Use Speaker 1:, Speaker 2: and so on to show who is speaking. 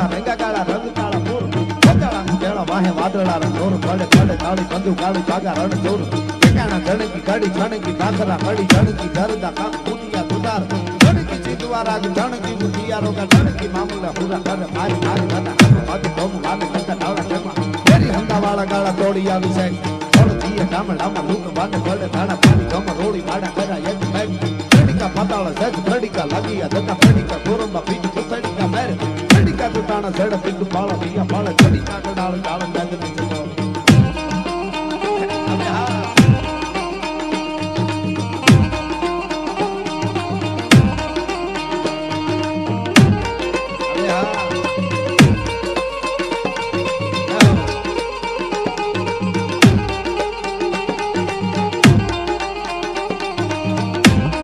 Speaker 1: કાળા રંગા કાળા રંગ, કાળા મોર કચાળા કેળા વાહે, વાદળા રંગ નોર પડે પડે કાળી કંદુ, કાળી પાગા રણ જોર ઠેકાણા ધણકી ગાડી છણકી કાંકરા કડી ધણકી ધરદા, કામ કુટિયા દુદાર ધણકી ચીતવા રાગ ધણકી બુટિયા રોગા ધણકી મામલા પૂરા કરે મારી મારી ગાતા હાથ બમ હાથ ગાતા ડાવડા ટેમા મેરી હંગા વાળા ગાળા તોડી આવી જાય. થોડજીએ ગામડામાં લૂક વાટે પડે ધાણા, પાણી ગમ રોડી વાડા કરા એક ટાઈમ ધડીકા પાતાળ, સજ ધડીકા લાગીયા ધકા ધડીકા காட்டுத்தான சேடத்துக்கு பாலம் நீயா பால செடி காட்டுனாலும் காலம்